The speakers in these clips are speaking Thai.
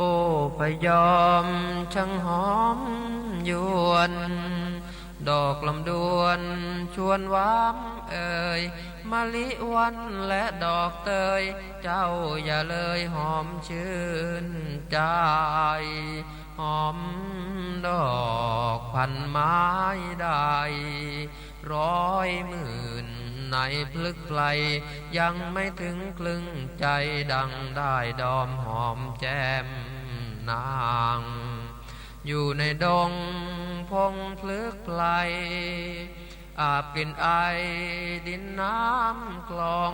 โอ้พยอมช่างหอมยวน ดอกลำดวนชวนหวามเอ่ยมะลิวันและดอกเตย เจ้าอย่าเลยหอมชื่นใจหอมดอกพันไม้ได้ร้อยหมื่น ในพลึกไกล ยังไม่ถึงครึ่งใจดังได้ดอมหอมแจ่มนาง อยู่ในดงพงพลึกไกลอาบกลิ่นไอดินน้ำคลอง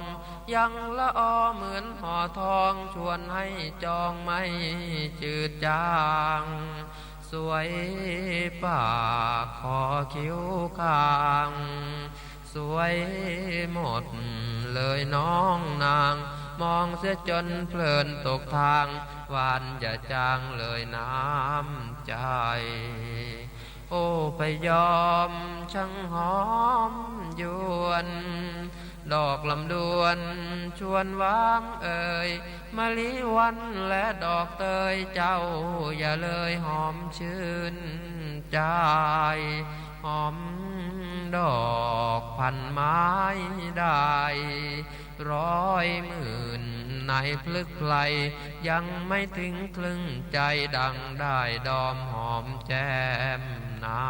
ยังละออเหมือนห่อทองชวนให้จองไม่จืดจาง สวยปากคอคิ้วคาง สวยหมดเลยน้องนาง มองเสียจนเพลินตกทางหวานอย่าจางเลยน้ำใจ โอ้พยอมช่างหอมยวน ดอกลำดวนชวนวามเอ่ยมะลิวันและดอกเตยเจ้าอย่าเลยหอมชื่นใจ หอมดอก พันไม้ได้ ร้อยหมื่นในพลึกไพลยังไม่ถึงครึ่งใจดังได้ดอมหอมแจ้มนา